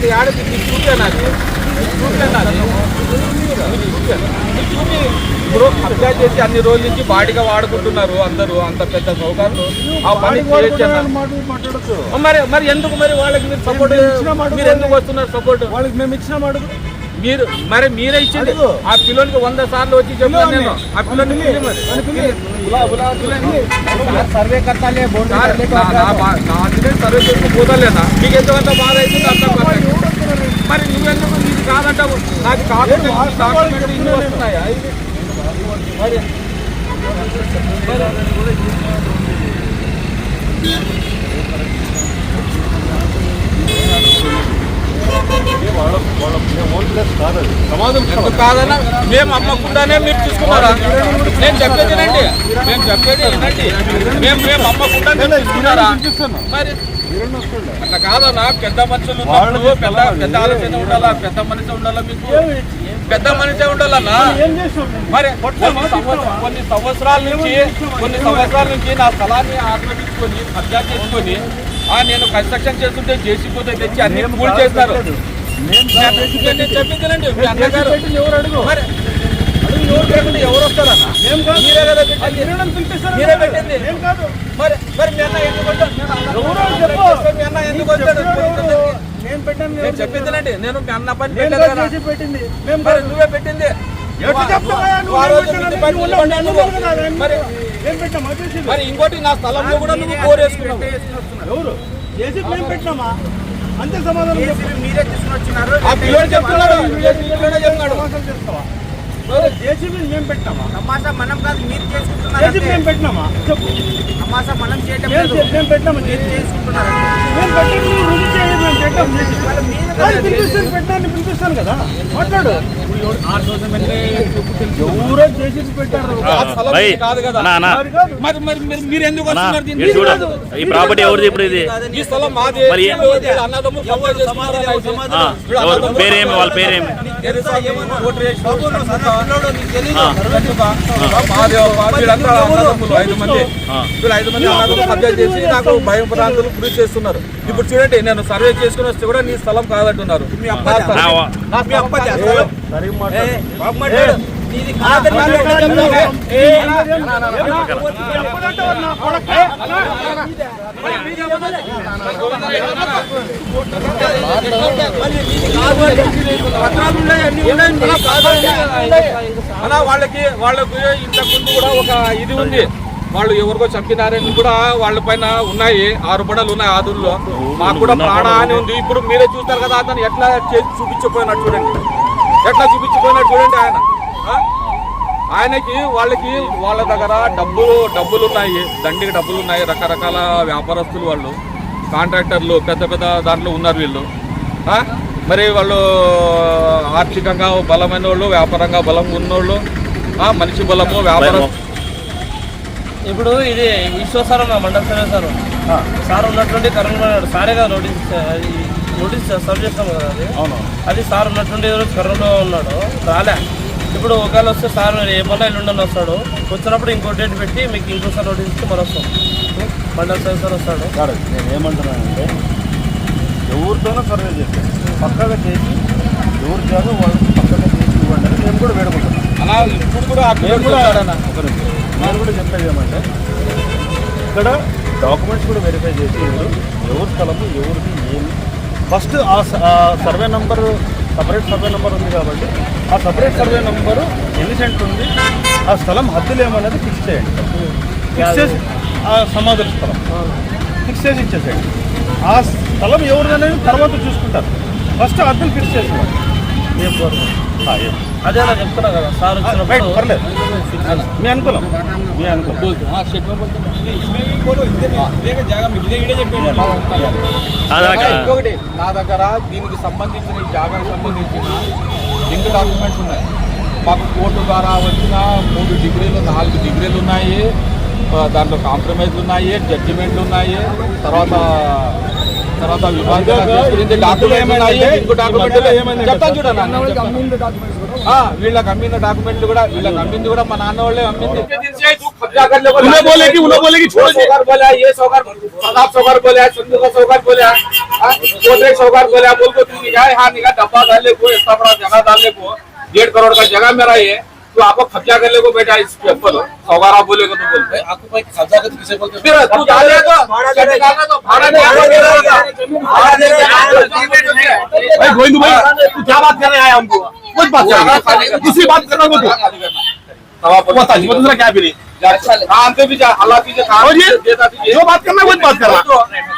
నీకు చూపాను అది చూపాను అది నీకు చూపాను. చూపి ఇప్పుడు కబ్జా చేసి అన్ని రోజుల నుంచి బాడిగా వాడుకుంటున్నారు అందరూ అంత పెద్ద సౌకర్యాలు. ఆ పని మరి మరి ఎందుకు మరి వాళ్ళకి మీరు సపోర్ట్ మీరు ఎందుకు వస్తున్నారు సపోర్ట్ వాళ్ళకి మేము ఇచ్చిన అడుగు మీరు మరి మీరే ఇచ్చింది. ఆ పిల్లోనికి వంద సార్లు వచ్చి చెప్పాను నేను. ఆ సర్వే కట్టాలి సర్వే మీకు ఎంతకంత బాధ అవుతుంది కాదు మరి నువ్వెందుకు ఇది కాదంటావు? నాకు కాకుండా ఈ డాక్యుమెంట్ ఇన్ని వస్తున్నాయా? మరి ఎందుకు కాదన్నా? మేము అమ్మకుండానే మీరు తీసుకున్నారా నేను చెప్పేది వినండి. మేము చెప్పేది వినండి. మేము మేము అమ్మకుండానే తీసుకున్నారా మరి అట్లా కాదన్నా. పెద్ద మనుషులు ఉన్నప్పుడు పెద్ద పెద్ద ఆలోచన ఉండాలా? పెద్ద మనిషి ఉండాలా మీకు? పెద్ద మనిషి ఉండాలన్నా? మరి కొన్ని సంవత్సరాలు నుంచి కొన్ని సంవత్సరాల నుంచి నా స్థలాన్ని ఆక్రమించుకొని కబ్జా చేసుకొని ఆ నేను కన్స్ట్రక్షన్ చేస్తుంటే జేసీబీతో తెచ్చి అన్ని పూల్ చేస్తారు. మీ అన్నగారు ఎవరు అడుగు? మరి అడుగు ఎవరు వస్తారన్న? ఏం కాదు. మీరే కదా పెట్టింది. మీరే పెట్టింది. ఏం కాదు. మరి మరి మీ అన్న ఎందుకు వచ్చాడు? నేను అన్న- ఎవరో చెప్పు. మీ అన్న ఎందుకు వచ్చాడు? నేను పెట్టాను నేను చెప్పిందిలేండి నేను మీ అన్న పని పెట్టాను పెట్టింది. మరి నువ్వే పెట్టింది. మరి ఇంకోటి నా స్థలంలో కూడా నువ్వు కోరేసుకున్నావు ఎవరు? చేసి మేము పెట్టినామా? అంతే సమాధానం. మీరే తీసుకుని వచ్చినారు చెప్తున్నాడు. మేము పెట్టినామా? తమాషా మనం కాదు మీరు చేసుకుంటున్నారు మేము పెట్టినామా? చెప్పు. తమాషా మనం చేయటం లేదు. మేము పెట్టినామా? మీరు చేసుకుంటున్నారు మేము నువ్వు రుజువు చేయి, మేము పెట్టాం. పిలిపిస్తాను పిలిపిస్తాను కదా మాట్లాడు. ఎవరో పెట్టారు. మరి. మరి మరి ఎందుకు వస్తున్నారు ఈ ప్రాపర్టీ ఎవరిది ఇప్పుడు ఇది? ఈ స్థలం మాది. మరి పేరేమి? వాళ్ళ పేరేమి? తెలుసా? ఐదు మంది. వీళ్ళు ఐదు మంది కబ్జా చేసి నాకు భయం భ్రాంతులు గురి చేస్తున్నారు. ఇప్పుడు చూడండి నేను సర్వే చేసుకుని వస్తే కూడా నీ స్థలం కాదంటున్నారు. అలా వాళ్ళకి వాళ్ళకి ఇంతకు ముందు కూడా ఒక ఇది ఉంది. వాళ్ళు ఎవరికో చంపినారని కూడా వాళ్ళ పైన ఉన్నాయి ఆరు బడలు ఉన్నాయి ఆదుల్లో. మాకు కూడా ప్రాణ అని ఉంది. ఇప్పుడు మీరే చూస్తారు కదా అతను ఎట్లా చేసి చూపించిపోయినట్టు చూడండి. ఎట్లా చూపించిపోయినట్టు చూడండి ఆయన. ఆయనకి వాళ్ళకి వాళ్ళ దగ్గర డబ్బులు డబ్బులు ఉన్నాయి దండికి డబ్బులు ఉన్నాయి రకరకాల వ్యాపారస్తులు వాళ్ళు. కాంట్రాక్టర్లు పెద్ద పెద్ద దాంట్లో ఉన్నారు వీళ్ళు. ఆ? మరి వాళ్ళు ఆర్థికంగా బలమైన వాళ్ళు వ్యాపారంగా బలం ఉన్నోళ్ళు ఆ, మనిషి బలము వ్యాపారం. ఇప్పుడు ఇది విశ్వసారం నా మండల సర్వే సార్. సార్ ఉన్నటువంటి కర్నూలు సారే కదా నోటీస్ నోటీస్ సర్వ్ చేస్తాం కదా అది. అవును. అది సార్ ఉన్నటువంటి కర్నూలులో ఉన్నాడు. రాలే. ఇప్పుడు ఒకవేళ వస్తే సార్ ఏమన్నా ఎల్లుండని వస్తాడు. వచ్చినప్పుడు ఇంకో డేట్ పెట్టి మీకు ఇంకోసారి నోటీస్ ఇచ్చి మరి వస్తాం. మండల సర్వే సార్ వస్తాడు. సార్ నేను ఏమంటున్నానంటే ఎవరితోనో సర్వే చేస్తాను పక్కగా చేసి ఎవరి జాగా వాళ్ళు పక్కగా చేసి ఇవ్వండి అని నేను కూడా వేడుకుంటాను అలా ఇప్పుడు కూడా నేను పిల్లలు కూడా. నేను కూడా చెప్పేది ఏమంటే ఇక్కడ డాక్యుమెంట్స్ కూడా వెరిఫై చేసి ఎవరు ఎవరి స్థలము ఎవరిది ఏమి ఫస్ట్ ఆ survey number separate survey number ఉంది కాబట్టి ఆ సపరేట్ సర్వే నంబరు ఎన్ని సెంటర్ ఉంది? ఆ స్థలం హద్దులు ఏమనేది ఫిక్స్ చేయండి. ఫిక్స్ చేసి ఆ సమాధుల స్థలం. ఫిక్స్ చేసి ఇచ్చేసేయండి. ఆ స్థలం ఎవరిది అనేది తర్వాత చూసుకుంటారు. ఫస్ట్ హద్దులు ఫిక్స్ చేసేవాడు అదే చెప్తున్నా కదా సార్ వచ్చినప్పుడు పర్లేదు. మీ అనుకూలం. మీ అనుకూలం. ఇంకొకటి నా దగ్గర దీనికి సంబంధించిన ఈ జాగాకు సంబంధించిన లింక్ డాక్యుమెంట్స్ ఉన్నాయి. మాకు కోర్టు ద్వారా వచ్చిన మూడు డిగ్రీలు నాలుగు డిగ్రీలు ఉన్నాయి. ఆ, దాంట్లో కాంప్రమైజ్లు ఉన్నాయి జడ్జిమెంట్లు ఉన్నాయి. తర్వాత తర్వాత విభాగాలు డాక్యుమెంట్ ఉన్నాయి లింక్ డాక్యుమెంట్ చెప్తాను చూడన్నా ఆ, వీళ్ళకి అమ్మిన డాక్యుమెంట్లు కూడా వీళ్ళకి అమ్మింది కూడా మా నాన్న వాళ్ళే అమ్మింది उन्हें बोले कि उन्हें बोले कि छोड़ दे सौगार बोला ये सौगार प्रताप सौगार बोला संधु का सौगार बोला कोटरे सौगार बोला बोल को तू निकाय हाँ निकाह डब्बा डालने को इतना बड़ा जगह डालने को डेढ़ करोड़ का जगह मेरा ये तो आपको कब्जा करने को बेटा इस पेपर सौगार आप बोलेगा तो बोलते आपको भाई किसे बोलते फिर तू डाले तो भाड़ा डालना तो भाड़ा। भाड़ा देना है। भाई गोविंद भाई तू क्या बात कर रहे हैं हमको कुछ बात कर रहा है किसी बात करना को तू बता जी दूसरा क्या भी नहीं जा जा और ये जो बात करना है वही बात कर रहा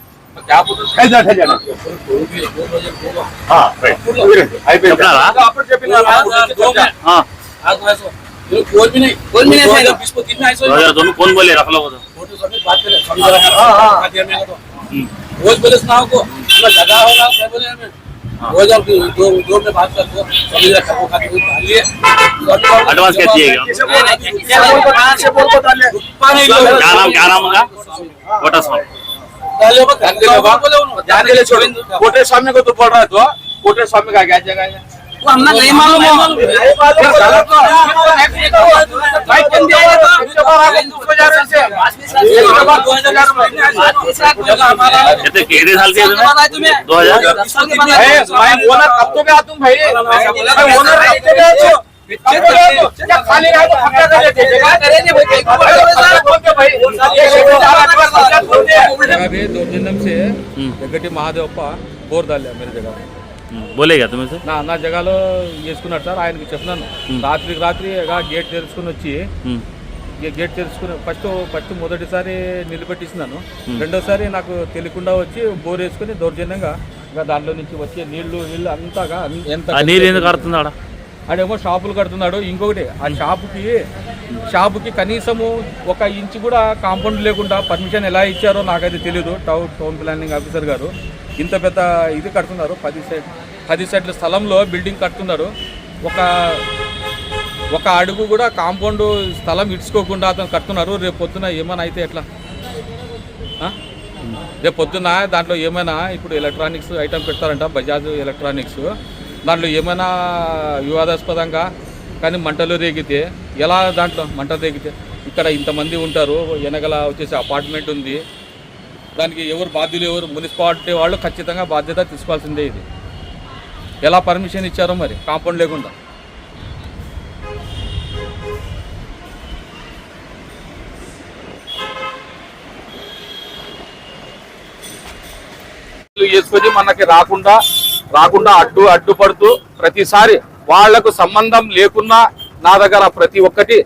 दोनों कौन बोले रख लो रोज बोले सुनाओ को जगह होगा क्या बोले हमें रोज आप दो दो में बात कर दो सभी रखा होगा तो डालिए एडवांस क्या चाहिए क्या नाम क्या नाम होगा वोटर सॉन्ग कोटे स्वामी को तो बोल रहा है तो कोटे स्वामी का क्या जगह है हमने नहीं मालूम कितने कितने साल के दो हज़ार। मैं ओनर कब तो गया तुम। भाई मैं ओनर कब तो गया तो कब तो गया तो क्या खाली रहा तो कब्जा कर लेते जगह करेंगे भाई దౌర్జన్యంసే వెంకటి మహాదేవప్ప బోర్ దాల్లా మీరు జగ हम्म, बोलेगा तुम्हें से నా నా జగాలో చేసుకున్నాడు సార్ ఆయనకి చెప్పినాను రాత్రికి రాత్రి ఇక గేట్ తెరుచుకుని వచ్చి हम्म, ఈ గేట్ తెరుచుకుని ఫస్ట్ ఫస్ట్ మొదటిసారి నిలబెట్టిస్తున్నాను రెండోసారి నాకు తెలియకుండా వచ్చి బోర్ వేసుకుని దౌర్జన్యంగా ఇంకా దాంట్లో నుంచి వచ్చే నీళ్లు నీళ్లు అంతాగా అన్- ఎంత ఆ నీరు ఎందుకు కడుతున్నాడా ఆడేమో షాపులు కడుతున్నాడు. ఇంకొకటి ఆ షాపుకి షాపుకి కనీసము ఒక ఇంచు కూడా కాంపౌండ్ లేకుండా పర్మిషన్ ఎలా ఇచ్చారో నాకైతే తెలియదు టౌన్ టౌన్ ప్లానింగ్ ఆఫీసర్ గారు ఇంత పెద్ద ఇది కడుతున్నారు. పది సెట్ పది సెట్ల స్థలంలో బిల్డింగ్ కడుతున్నారు. ఒక ఒక అడుగు కూడా కాంపౌండ్ స్థలం ఇడ్చుకోకుండా అతను కడుతున్నారు. రేపు పొద్దున ఏమైనా అయితే ఎట్లా? రేపు పొద్దున దాంట్లో ఏమైనా ఇప్పుడు ఎలక్ట్రానిక్స్ ఐటమ్ పెడతారంట బజాజ్ ఎలక్ట్రానిక్స్. దాంట్లో ఏమైనా వివాదాస్పదంగా కానీ మంటలు రేగితే ఎలా దాంట్లో మంట రేగితే? ఇక్కడ ఇంతమంది ఉంటారు వెనకల వచ్చేసి అపార్ట్మెంట్ ఉంది. దానికి ఎవరు బాధ్యులు ఎవరు? మున్సిపాలిటీ వాళ్ళు ఖచ్చితంగా బాధ్యత తీసుకోవాల్సిందే ఇది. ఎలా పర్మిషన్ ఇచ్చారో మరి? కాంపౌండ్ లేకుండా. వేసుకొని మనకి రాకుండా రాకుండా అడ్డు అడ్డుపడుతూ ప్రతిసారి వాళ్ళకు సంబంధం లేకున్నా నా దగ్గర ప్రతి ఒక్కటి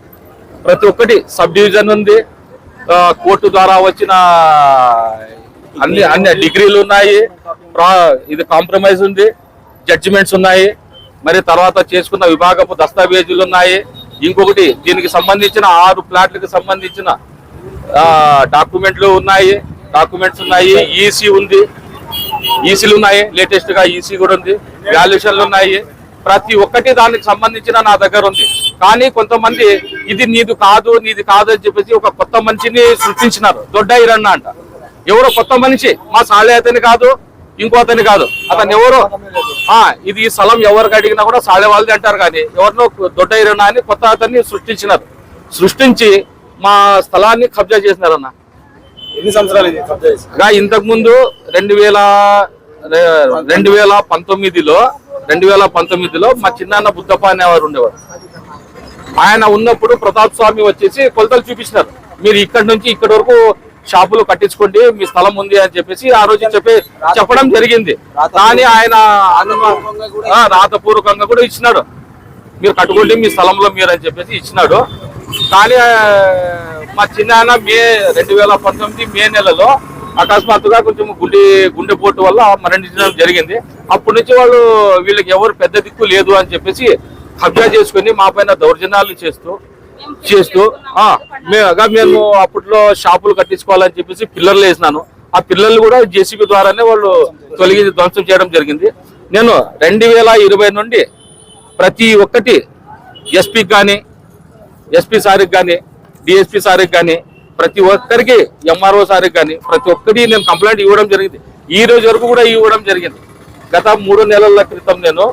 ప్రతి ఒక్కటి సబ్ డివిజన్ ఉంది. కోర్టు ద్వారా వచ్చిన అన్ని అన్ని డిగ్రీలు ఉన్నాయి. ప్రా- ఇది కాంప్రమైజ్ ఉంది. జడ్జిమెంట్స్ ఉన్నాయి. మరి తర్వాత చేసుకున్న విభాగపు దస్తావేజులు ఉన్నాయి. ఇంకొకటి దీనికి సంబంధించిన ఆరు ప్లాట్లకు సంబంధించిన డాక్యుమెంట్లు ఉన్నాయి. డాక్యుమెంట్స్ ఉన్నాయి. ఈసీ ఉంది. ఈసీలు ఉన్నాయి లేటెస్ట్గా ఈసీ కూడా ఉంది వాల్యుయేషన్లు ఉన్నాయి. ప్రతి ఒక్కటి దానికి సంబంధించిన నా దగ్గర ఉంది. కానీ కొంతమంది ఇది నీది కాదు నీది కాదు అని చెప్పేసి ఒక కొత్త మనిషిని సృష్టించినారు. దొడ్డ ఇరన్న అంట. ఎవరో కొత్త మనిషి మా సాలే అతని కాదు ఇంకో అతని కాదు. అతను ఎవరో? ఆ ఇది ఈ స్థలం ఎవరికి అడిగినా కూడా సాలే వాళ్ళది అంటారు కానీ ఎవరినో దొడ్డ ఇరన్న అని కొత్త అతన్ని సృష్టించినారు. సృష్టించి మా స్థలాన్ని కబ్జా చేసినారన్న. ఎన్ని సంవత్సరాలు ఇంతకు ముందు రెండు వేల రెండు వేల పంతొమ్మిదిలో రెండు వేల పంతొమ్మిదిలో మా చిన్నాన్న బుద్ధప్ప అనేవారు ఉండేవారు. ఆయన ఉన్నప్పుడు ప్రతాప్ స్వామి వచ్చేసి కొలతలు చూపించినారు. మీరు ఇక్కడ నుంచి ఇక్కడ వరకు షాపులు కట్టించుకోండి మీ స్థలం ఉంది అని చెప్పేసి ఆ రోజు చెప్పే చెప్పడం జరిగింది. కానీ ఆయన రాతపూర్వకంగా కూడా ఇచ్చినాడు. మీరు కట్టుకోండి మీ స్థలంలో మీరు అని చెప్పేసి ఇచ్చినాడు. కానీ మా చిన్న మే రెండు వేల పంతొమ్మిది మే నెలలో అకస్మాత్తుగా కొంచెం గుండె గుండెపోటు వల్ల మరణించడం జరిగింది. అప్పటి నుంచి వాళ్ళు వీళ్ళకి ఎవరు పెద్ద దిక్కు లేదు అని చెప్పేసి కబ్జా చేసుకుని మా పైన దౌర్జన్యాలు చేస్తూ చేస్తూ మే- మేము అప్పట్లో షాపులు కట్టించుకోవాలని చెప్పేసి పిల్లర్లు వేసినాను. ఆ పిల్లర్లు కూడా జేసీబీ ద్వారానే వాళ్ళు తొలగి ధ్వంసం చేయడం జరిగింది. నేను రెండు వేల ఇరవై నుండి ప్రతి ఒక్కటి ఎస్పీకి కానీ ఎస్పీ సార్కి కానీ డిఎస్పీ సార్కి కానీ ప్రతి ఒక్కరికి ఎంఆర్ఓ సార్కి కానీ ప్రతి ఒక్కరికి నేను కంప్లైంట్ ఇవ్వడం జరిగింది. ఈ రోజు వరకు కూడా ఇవ్వడం జరిగింది. గత మూడు నెలల క్రితం నేను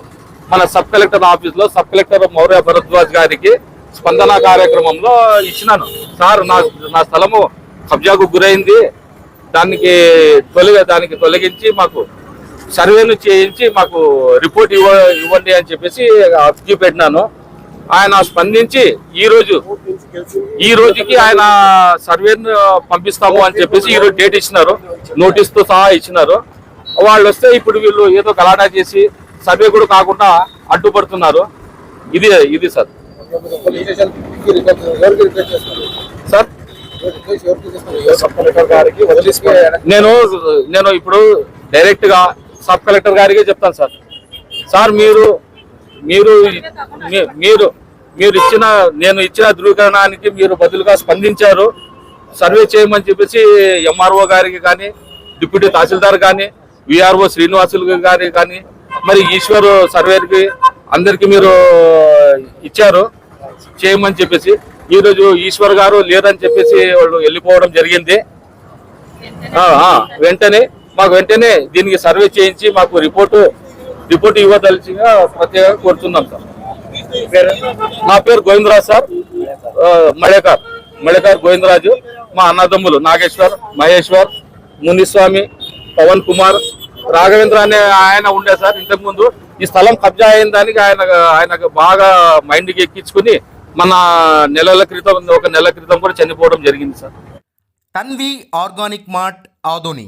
మన సబ్ కలెక్టర్ ఆఫీస్లో సబ్ కలెక్టర్ మౌర్య భరద్వాజ్ గారికి స్పందన కార్యక్రమంలో ఇచ్చినాను. సార్ నా నా స్థలము కబ్జాకు గురైంది. దానికి తొలగ దానికి తొలగించి మాకు సర్వేను చేయించి మాకు రిపోర్ట్ ఇవ్వ ఇవ్వండి అని చెప్పేసి అర్జీ పెట్టినాను ఆయన స్పందించి ఈ రోజు ఈ రోజుకి ఆయన సర్వేను పంపిస్తాము అని చెప్పేసి ఈ రోజు డేట్ ఇచ్చినారు. నోటీస్తో సహా ఇచ్చినారు. వాళ్ళు వస్తే ఇప్పుడు వీళ్ళు ఏదో గలాటా చేసి సర్వే కూడా కాకుండా అడ్డుపడుతున్నారు. ఇది ఇది సార్. సార్? నేను నేను ఇప్పుడు డైరెక్ట్గా సబ్ కలెక్టర్ గారికి చెప్తాను సార్. సార్ మీరు మీరు మీరు మీరు ఇచ్చిన నేను ఇచ్చిన ధృవీకరణానికి మీరు బదులుగా స్పందించారు. సర్వే చేయమని చెప్పేసి ఎంఆర్ఓ గారికి కానీ డిప్యూటీ తహసీల్దార్ కానీ విఆర్ఓ శ్రీనివాసులు గారికి కానీ మరి ఈశ్వర్ సర్వేకి అందరికీ మీరు ఇచ్చారు. చేయమని చెప్పేసి ఈ రోజు ఈశ్వర్ గారు లేరని చెప్పేసి వాళ్ళు వెళ్ళిపోవడం జరిగింది. వెంటనే మాకు వెంటనే దీనికి సర్వే చేయించి మాకు రిపోర్టు రిపోర్ట్ ఇవ్వదలిచిగా ప్రత్యేకంగా కోరుతున్నాం సార్. నా పేరు గోవిందరాజు సార్. మళేకార్ మళేకార్ గోవిందరాజు. మా అన్నదమ్ములు నాగేశ్వర్ మహేశ్వర్ మునిస్వామి పవన్ కుమార్ రాఘవేంద్ర అనే ఆయన ఉండే సార్ ఇంతకుముందు. ఈ స్థలం కబ్జా అయిన దానికి ఆయన ఆయనకు బాగా మైండ్కి ఎక్కించుకుని మన నెలల క్రితం ఒక నెల క్రితం కూడా చనిపోవడం జరిగింది sir. Tanvi organic mart Adoni